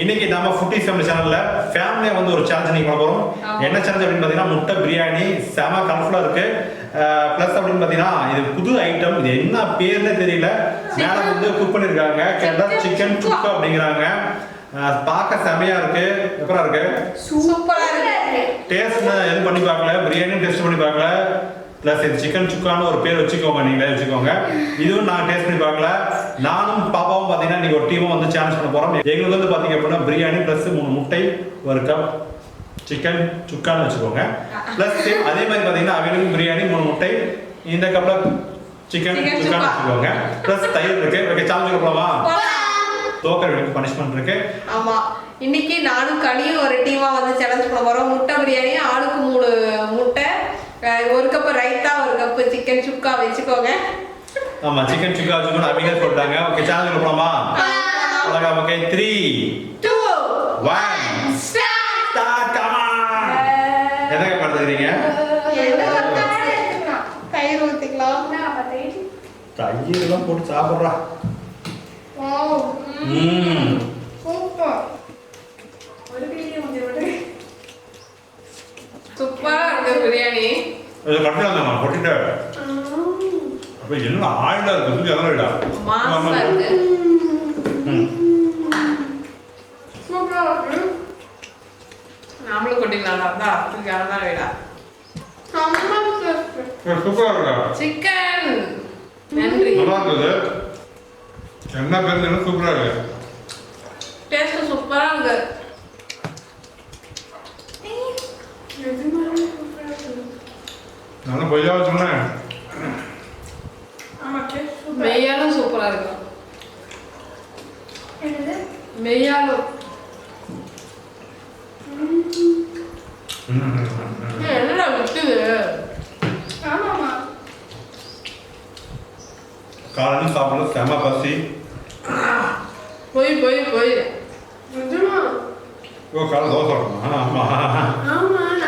இன்னைக்கு நம்ம foodie family சேனல்ல ஃபேமிலியா வந்து ஒரு சேலஞ்ச் நீங்க பண்ண போறோம். என்ன சேலஞ்ச் அப்படின்னு பாத்தீங்கன்னா முட்டை பிரியாணி செம கலர்ஃபுல்லா இருக்கு. ப்ளஸ் அப்படின்னு பாத்தீங்கன்னா இது புது ஐட்டம் இது என்ன பேர்னே தெரியல. மேல வந்து குக் பண்ணிருக்காங்க. கேட்டா சிக்கன் சுக்கா. அப்படிங்கிறாங்க. பார்க்க செமையா இருக்கு. எப்பரா இருக்கு. சூப்பரா இருக்கு. டேஸ்ட் எதுவும் பண்ணி பார்க்கல. பிரியாணி டேஸ்ட் பண்ணி பார்க்கல. ப்ளஸ் இது சிக்கன் சுக்கான்னு ஒரு பேர் வச்சுக்கோங்க. நீங்களே வச்சுக்கோங்க. இதுவும் நான் டேஸ்ட் பண்ணி பார்க்கல. நானும் பாப்பாவும் பார்த்தீங்கன்னா இன்னைக்கு ஒரு டீமும் வந்து சேலஞ்ச் பண்ண போகிறோம் எங்களுக்கு வந்து பார்த்தீங்க அப்படின்னா பிரியாணி ப்ளஸ் மூணு முட்டை ஒரு கப் சிக்கன் சுக்கான்னு வச்சுக்கோங்க. ப்ளஸ் அதே மாதிரி பார்த்தீங்கன்னா அவங்களுக்கும் பிரியாணி மூணு முட்டை இந்த கப்பில் சிக்கன் சுக்கான்னு சுக்கா. வச்சுக்கோங்க. ப்ளஸ் தயிர் இருக்கு. ஓகே சேலஞ்சுக்கு போகலாமா போலாம். தோக்கறவங்களுக்கு பனிஷ்மெண்ட் இருக்கு. ஆமா. இன்னைக்கு நானும் கனியும் ஒரு டீமா வந்து சேலஞ்ச் பண்ண போறோம். முட்டை பிரியாணி ஆளுக்கு மூணு முட்டை ஒரு கப் ரைத்தா ஒரு கப் சிக்கன் சுக்கா வச்சுக்கோங்க. ஆமா சிக்கன் சுக்கா வச்சுக்கணும் அவங்க சொல்லிட்டாங்க ஓகே சேலஞ்சுக்கு போகலாமா அழகா okay three two one start எதங்க பண்ணுறீங்க தயிர் ஊத்திக்கலாம். தயிரெல்லாம் போட்டு சாப்பிட்றா. ம். சூப்பரா. இருக்கு பிரியாணி இது கட்டிடலாம் கொட்டிட்டு அப்போ என்ன ஆயிலா இருக்கு? சுற்றி அதெல்லாம் விடா மாசா இருக்கு. ம். நாமளும் கொட்டிக்கலாம் அதான் அதுக்கு அதான் வேடா சூப்பராக இருக்கா. சிக்கன். நன்றி. நல்லா இருக்குது என்ன பேருந்து சூப்பராக இருக்கு. டேஸ்ட் சூப்பரா இருக்கு. நல்லா பொய்யா சொன்னேன். மெய்யாலும் சூப்பரா இருக்கு மெய்யாலும் என்னடா விட்டுது? காலையில் சாப்பிட செம பசி. போய் போய் போய். ஓ காலை தோசை ஆமாம்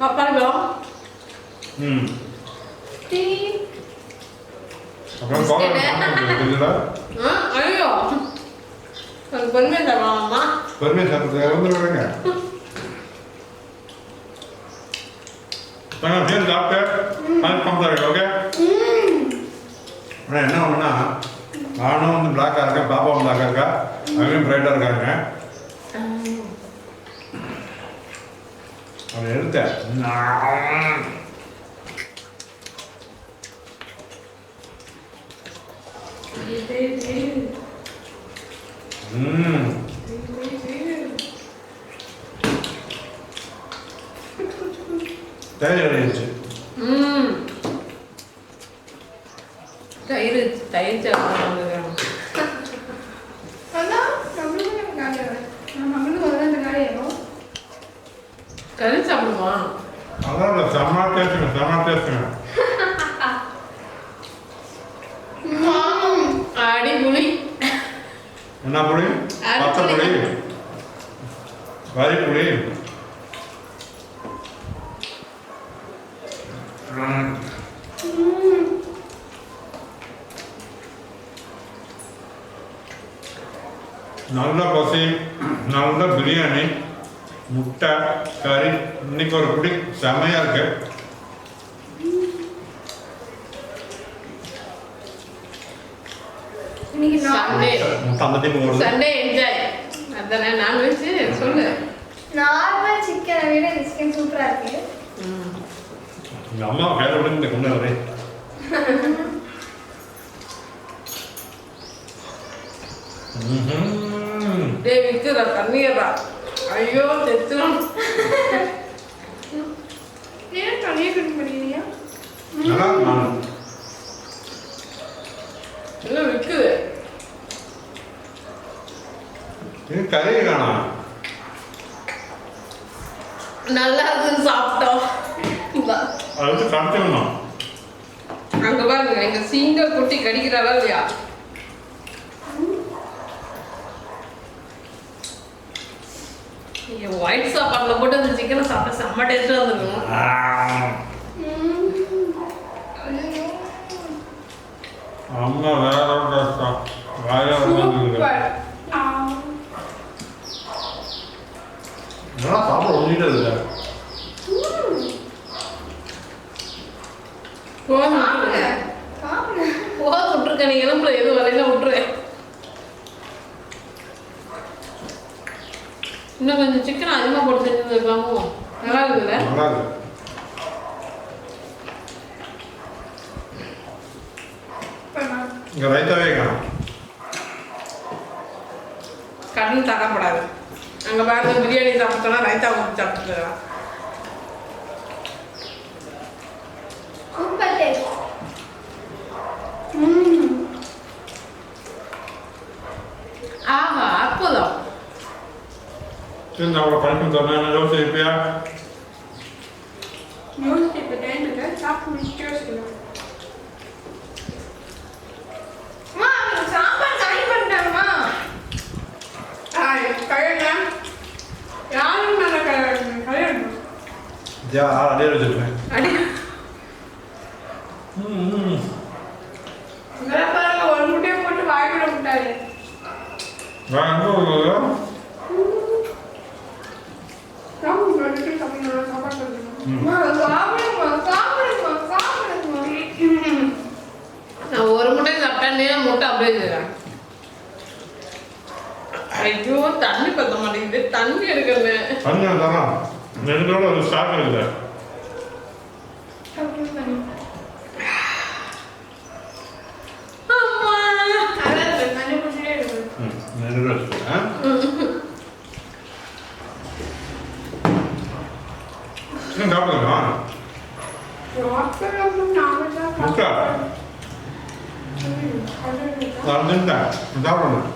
பப்பாளி ம் அப்புறம் கோவம் ஐயோ. சாப்பிட்டு சேர்ந்து அது பம்பர் ஓகே ஆனால் என்ன ஒன்றுனா நானும் வந்து பிளாக்காக இருக்கேன் பாப்பாவும் பிளாக்காக இருக்கா? அவங்களும் பிரைட்டாக இருக்காங்க. அவன் எடுத்தேன். அடைஞ்சிச்சு ம். தயிர் தயிர் சாப்பிடுவாங்க கறி சாப்பிடுமா? அதான் செம்ம டேஸ்ட்டுங்க செம்ம டேஸ்ட்டுங்க என்ன புளி அரை பச்சை புளி. புளி வரி புளி ம். நல்ல பசி நல்ல பிரியாணி முட்டை கறி இன்னைக்கு ஒரு பிடி செமையா இருக்கு சண்டே என்ஜாய் அதானே நான்வெஜ் சொல்லு. நார்மல் சிக்கனை விட இந்த சிக்கன் சூப்பரா இருக்கு. எங்க அம்மா கையில விட இந்த கொண்டு ம்ஹும். டேய் விக்குதா தண்ணியதா ஐயோ செத்துரும். ஏன் தனியாக குடிக்க மாட்டேங்கிறீங்க நல்லா விக்குது இது கறி காணோம். நல்லா இருக்குன்னு சாப்பிட்டோம். அதை கடிச்சிடணும் அங்க பாருங்க எங்க சீங்க குட்டி கடிக்கிறாளா இல்லையா ஒயிட் சாப்பாடுல போட்டு அந்த சிக்கனை சாப்பிட்டா செம்ம டேஸ்டா இருந்திருக்கும்? ஆ. அம்மா வேற வேற நல்லா சாப்பிட ஒன்றுட்டு இல்லை விட்டுருக்க. நீ எலும்புல எது வரையில விட்டுரு. இன்னும் கொஞ்சம் சிக்கன் அதிகமா போட்டு செஞ்சுருக்காமோ நல்லா இருக்குல்ல? நல்லா இருக்கு. இங்கே தரப்படாது. அங்கே பாருங்க பிரியாணி சாப்பிட்டோம்னா ரைத்தா ஊற்றி சாப்பிட்டுக்கலாம். ஆஹா அற்புதம். நான் அவ்வளோ பழக்கம் தரேன் என்ன இருப்பியா நியூஸ் பேப்பர் டைமுக்கு சாப்பிட்டு முடிச்சுட்டு அம்மா அவங்க சாம்பார் காலி பண்ணிட்டாங்கம்மா கல்யாணம் யாரும் மேலே கல்யாணம் ஜா அதே வச்சுருப்பேன் அடி ம் இதெல்லாம் பாருங்க ஒரு முட்டையை போட்டு வாய்ப்பிட விட்டாரு நான் எங்கே வருவது சாப்பிட்டு வந்துட்டு சாப்பிடணும் சாப்பாடு சொல்லணும் அம்மா சாப்பிடுங்கம்மா சாப்பிடுங்கம்மா சாப்பிடுங்கம்மா நான் ஒரு முட்டை சாப்பிட்டேன் முட்டை அப்படியே. ஐயோ தண்ணி பத்த மாட்டேங்குது. தண்ணி எடுக்கணும் தண்ணி தரோம் நெருங்கோட ஒரு ஸ்டாக் இருக்குது சாப்பிடுங்க அம்மா அதான் இருக்கு, தண்ணி குடிச்சிட்டே இருக்கு ம் நெருங்கோட வச்சுருக்கேன் சிக்கன் சாப்பிடுங்களா முட்டை நான் தின்ட்டேன் சாப்பிடணும்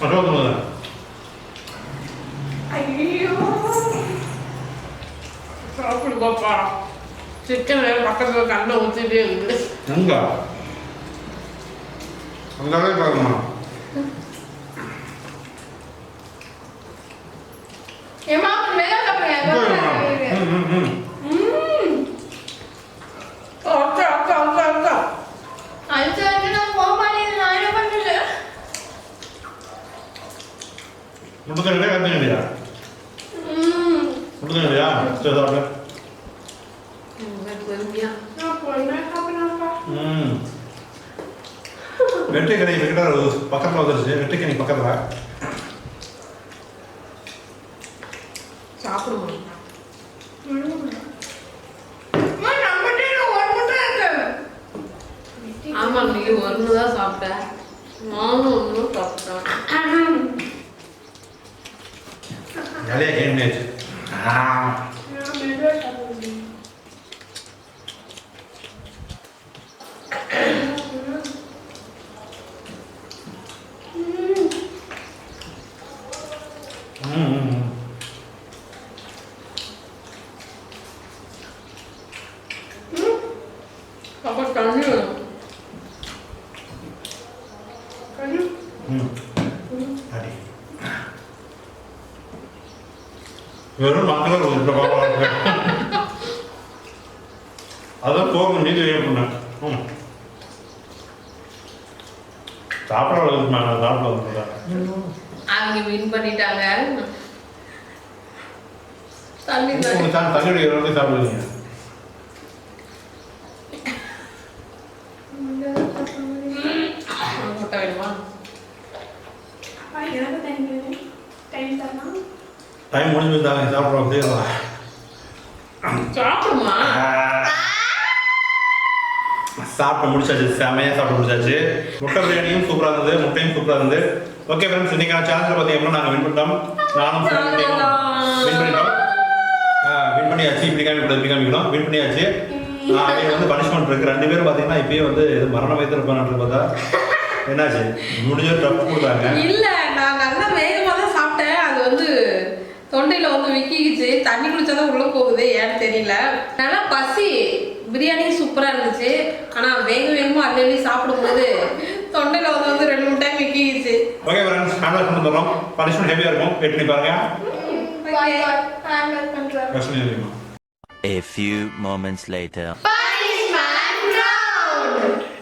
அசோகத்தில் ஐயோ சாப்பிடு பாப்பா சிக்கன் வேற பக்கத்துல கண்ணை ஊத்திட்டே இருக்குது எங்க அங்கே பாருமா ஏம்மா கொஞ்சம் மெதுவா சாப்பிடுங்க ம் ம் ம். முட்டுக்கறியா சரி சாப்பிடு வெட்டுக்கறி கிட்ட பக்கத்தில் வந்துருச்சு. வெட்டுக்கறி பக்கத்தில் இருக்கு ஆமா நீ ஒன்று தான் சாப்பிட்ட. நானும் ஒன்று சாப்பிட்டேன். நான் மெதுவா சாப்பிடுறேன் ம் ம் ம் ம் அப்போ தண்ணி வேணும் கொஞ்சம் ம் அடி வெறும் மக்கள் ஒரு பாப்பா அதான் போகும் நீதி பண்ணேன் ம் சாப்பிட நான் சாப்பிட வந்துட்டேன் அவங்க வின் பண்ணிட்டாங்க. தான் தண்ணி அடிக்கிற சாப்பிடுவீங்க முட்டை வேணுமா? அப்பா எனக்கு டைம் வேணும் டைம் தரலாம். டைம் முடிஞ்சு தாங்க சாப்பிட்றோம் சாப்பிடுமா? சாப்பிட்டு முடிச்சாச்சு செமையாக சாப்பிட்டு முடிச்சாச்சு. முட்டை பிரியாணியும் சூப்பராக இருந்தது முட்டையும் சூப்பராக இருந்தது. ஓகே ஃப்ரெண்ட்ஸ் இன்னைக்கு சேனல் பார்த்தீங்கன்னா நாங்கள் வின் பண்ணிட்டோம். நானும் வின் பண்ணிட்டோம். வின் பண்ணியாச்சு இப்படி காமிக்கூடாது இப்படி காமிக்கணும். வின் பண்ணியாச்சு. அவங்க வந்து பனிஷ்மெண்ட் இருக்கு. ரெண்டு பேரும் பார்த்தீங்கன்னா இப்பயே வந்து இது மரண வயதில் இருப்பான்னு பார்த்தா என்னாச்சு? முடிஞ்ச டஃப் கொடுத்தாங்க. இல்ல. தொண்டையில வந்து விக்கிக்கிச்சு தண்ணி குடிச்சாதான் உள்ள போகுது ஏன்னு தெரியல. நல்லா பசி பிரியாணி சூப்பரா இருந்துச்சு. ஆனா வேக வேகமா அள்ளி அள்ளி சாப்பிடும்போது தொண்டையில வந்து வந்து ரெண்டு மூணு டைம் விக்கிக்கிச்சு. ஓகே ஃப்ரெண்ட்ஸ் ஹேண்டில் பண்ணி தரோம் பனிஷ்மெண்ட் ஹெவியாக இருக்கும். வெயிட் பண்ணி பாருங்க. A few moments later.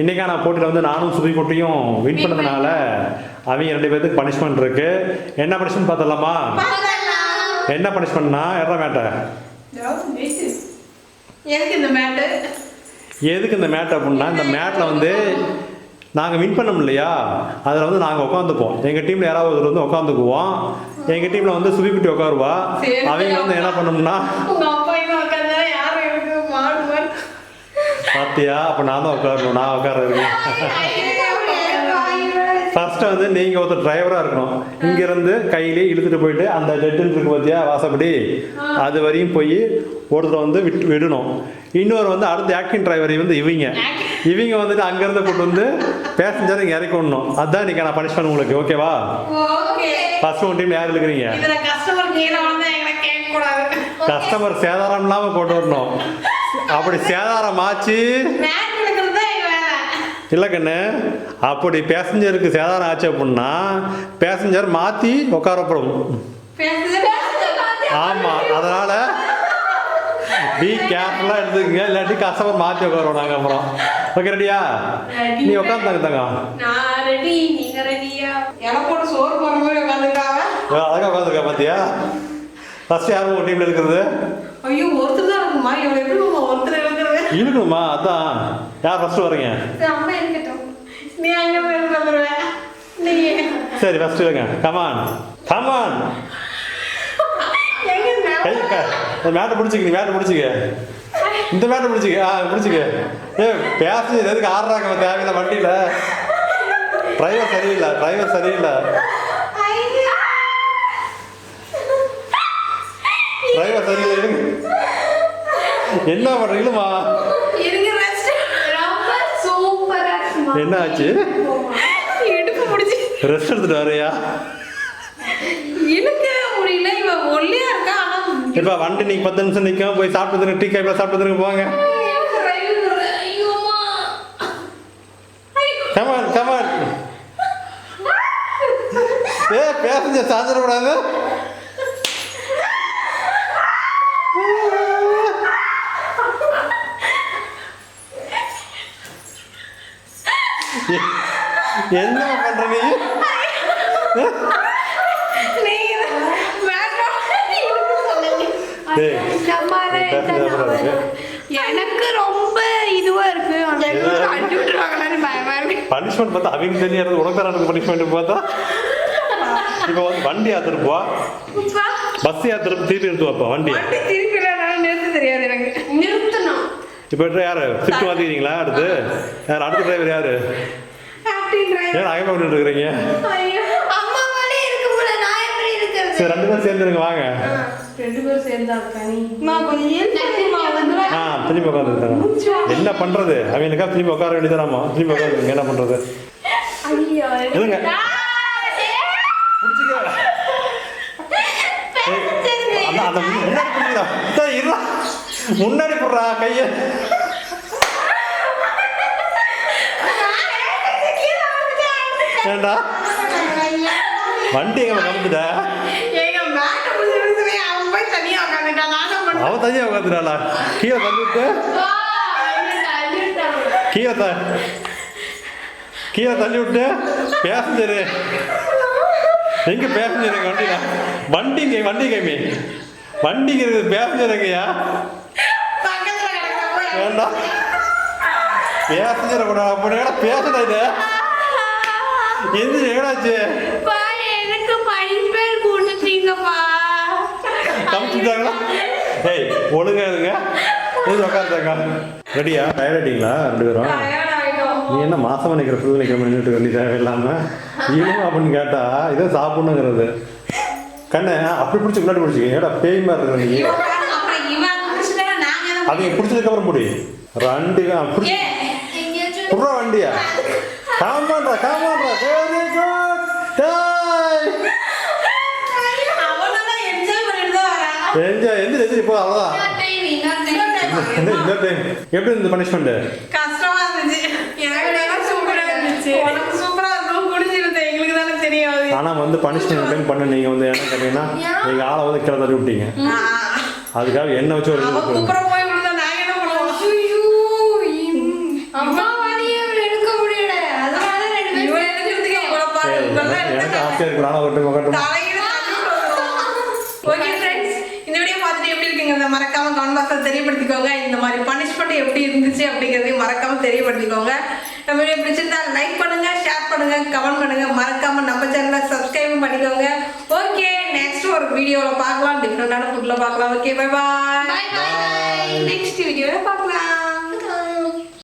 இன்னைக்கான போட்டியில் வந்து நானும் சுபி குட்டியும் வின் பண்ணதுனால அவங்க ரெண்டு பேருக்கு பனிஷ்மெண்ட் இருக்கு. என்ன பனிஷ்மெண்ட் பார்த்தலாமா என்ன பனிஷ்மெண்ட்னா எற மேட்டை எதுக்கு இந்த மேட்டு எதுக்கு இந்த மேட் அப்படின்னா இந்த மேட்டில் வந்து நாங்கள் வின் பண்ணோம் இல்லையா அதில் வந்து நாங்கள் உட்காந்துப்போம் எங்கள் டீமில் யாராவது ஒருத்தர் வந்து உட்காந்துக்குவோம் எங்கள் டீமில் வந்து சுபிக்குட்டி உட்காருவா. அவங்க வந்து என்ன பண்ணோம்னா உங்க அப்பா பாத்தியா? நான் தான் உட்காரணும் நான் உட்கார்றது ஃபர்ஸ்ட் வந்து நீங்க ஒருத்தர் டிரைவரா இருக்கணும். இங்க இருந்து கையிலே இழுத்துட்டு போயிட்டு அந்த டெட்டுன்னு இருக்கு பார்த்தியா வாசப்படி? அது வரையும் போய் ஒருத்தர் வந்து விட்டு விடணும். இன்னொரு வந்து அடுத்த ஆக்டிங் டிரைவரை வந்து இவங்க. இவங்க வந்துட்டு அங்கேருந்து கூட்டு வந்து பேசஞ்சரை இங்கே இறக்கி விடணும். அதுதான் இன்னைக்கு நான் பனிஷ்மெண்ட் உங்களுக்கு ஓகேவா ஓகே. ஃபர்ஸ்ட் ஒன் டீம் யார் இருக்கிறீங்க கஸ்டமர் சேதாரம் இல்லாமல் கொண்டு வரணும் அப்படி சேதாரம் ஆச்சு மேட் எடுக்கிறது தான் எங்க வேலை இல்லை கண்ணு அப்படி பேசஞ்சருக்கு சேதாரம் ஆச்சு அப்படின்னா பேசஞ்சர் மாற்றி உட்காரப்படும். ஆமாம் அதனால் பி கேர்ஃபுல்லாக எடுத்துக்கங்க இல்லாட்டி கஸ்டமர் மாற்றி உட்காருவோம் நாங்கள் அப்புறம். ஓகே ரெடியா நீ உட்காந்து தங்க அழகாக உட்காந்துருக்கா பார்த்தியா ஃபஸ்ட்டு யாரும் உங்கள் டீமில் இருக்கிறது? ஐயோ ஒருத்தர் தான் இருக்குமா? இவளை எப்படி ஒருத்தர் இருக்கணுமா அதான். யார் ஃபஸ்ட்டு வரீங்க? சரி ஃபஸ்ட்டு இருங்க. கமான் கமான் மேட்டை பிடிச்சிக்க நீ மேட்டை பிடிச்சிக்க. இந்த மேட்டை பிடிச்சிக்க. ஆ பிடிச்சிக்க. ஏ பேசஞ்சர் எதுக்கு ஆடுறாங்க தேவையில்லை வண்டியில்? டிரைவர் சரியில்லை டிரைவர் சரியில்லை. டிரைவர் சரியில்லை என்ன பண்ணுறீங்களுமா என்ன ஆச்சு இடுப்பு பிடிச்சி ரெஸ்ட் எடுத்துட்டு வரையா இழுக்கவே முடியல. இவன் ஒல்லியா இருக்கா? ஆனா இப்போ வண்டி நீங்கள் பத்து நிமிஷம் நிற்கும் போய் சாப்பிட்டு வந்துருங்க டீ கைப்பில் சாப்பிட்டு வந்துருங்க போங்க. கமான் கமான் ஏ பேசஞ்சர் சாஞ்சிடக்கூடாது என்ன பண்ற நீ. எனக்கு ரொம்ப இதுவா இருக்கு. எது? அடி விட்டுருவாங்களான்னு பயமா இருக்கு. பனிஷ்மெண்ட் பார்த்தா அவங்க தெரியாது உனக்கு தான் எனக்கு பனிஷ்மெண்ட் பார்த்தா? இப்போ வந்து வண்டி யாத்திட்டு போ. அப்பா, பஸ் யாத்திரை திருப்பி எடுத்து வைப்பா வண்டியை. வண்டி திருப்பி நிறுத்த தெரியாது எனக்கு. நிறுத்தணும். இப்போ யாரு? ஷிஃப்ட் மாத்திக்கிறீங்களா அடுத்து? யார் அடுத்த டிரைவர் யாரு. ஏன் அங்கே பண்ணிட்டு இருக்கிறீங்க? ஐயோ. அம்மா மேலே இருக்க முடியல நான் எப்படி இருக்கிறது. சரி ரெண்டு பேரும் சேர்ந்துருங்க வாங்க. ரெண்டு பேரும் சேர்ந்தா ஆ திரும்பி என்ன பண்றது? அவங்களுக்கா திரும்பி உட்கார வேண்டியதானாமா திரும்பி உட்காருங்க என்ன பண்றது? ஐயோ இல்லைங்க முன்னாடி முன்னாடி போடுறா கையை. ஏண்டா? வண்டி எங்க கமுத்துட்ட எங்க மேட்ட புடிச்சு இழுத்துவே அவன் போய் தனியா உட்காந்துட்டான் நானும் பண்ண அவன் தனியா உட்காந்துட்டாளா கீழே தள்ளிவிட்டு? கீழே த கீழே தள்ளி விட்டு பேசஞ்சரு. எங்க பேசஞ்சர் எங்க வண்டியில? வண்டி வண்டி கைமி வண்டிக்கு இருக்குது பேசஞ்சர் எங்கயா வேண்டாம் பேசஞ்சர் கூட அப்படியே பேசடா இது? எந்த எங்கடாச்சு? எனக்கு பனிஷ்மெண்ட் கொடுத்தீங்கப்பா கமிச்சுட்டாங்களா ஏய் ஒழுங்கா இருங்க. எது உட்காந்துட்டாங்க ரெடியா? டயர்டிங்களா ரெண்டு பேரும். நீ என்ன மாசமா நிக்கிற புது நிக்கிற நின்றுட்டு வெளியே தேவையில்லாம? இவனும் அப்படின்னு கேட்டா இதை சாப்பிடணுங்கிறது. கண்ணு அப்படி பிடிச்சி முன்னாடி பிடிச்சிக்க ஏடா பேய் மாதிரி இருக்கிற நீ? இவன் பாருங்க, அப்புறம் இவன் குடிச்சிட்டா நாங்க என்ன அவங்க பிடிச்சதுக்கு அப்புறம் முடி. ரெண்டு பிடிச்சி புடுறா வண்டியா? காமான்றா காமான்றா வெரி குட் டேய். என்ஜாய் எந்திரி எந்திரி போ அவ்வளோதான் இன்னொரு டைம் எப்படி இருந்தது பனிஷ்மெண்ட் கஷ்டமா இருந்துச்சு. சூப்பரா இருந்துச்சு. உனக்கு சூப்பரா இருக்கும். குடிச்சிருந்த எங்களுக்கு தானே தெரியும் அது. ஆனா வந்து பனிஷ்மெண்ட் டைம் பண்ண நீங்க வந்து என்ன கேட்டீங்கன்னா நீங்க ஆளை வந்து கீழே தள்ளி விட்டீங்க. அதுக்காக என்ன வச்சு ஒரு ஆசையா இருக்கு. நானும் ஒரு டைம் உட்காந்து தலையில தள்ளி விட்டுருவோம். ஓகே ஃப்ரெண்ட்ஸ் இந்த வீடியோ பார்த்துட்டு எப்படி இருக்குங்க? அப்படிங்கறத மறக்காம கமெண்ட் பாக்ஸ்ல தெரியப்படுத்திக்கோங்க. இந்த மாதிரி பனிஷ்மெண்ட் எப்படி இருந்துச்சு அப்படிங்கறதையும் மறக்காம தெரியப்படுத்திக்கோங்க. நம்ம வீடியோ பிடிச்சிருந்தா லைக் பண்ணுங்க ஷேர் பண்ணுங்க கமெண்ட் பண்ணுங்க. மறக்காம நம்ம சேனலை சப்ஸ்கிரைப் பண்ணிக்கோங்க. ஓகே நெக்ஸ்ட் ஒரு வீடியோல பார்க்கலாம். டிஃப்ரெண்டான ஃபுட்ல பார்க்கலாம். Okay bye bye. நெக்ஸ்ட் வீடியோல பார்க்கலாம்.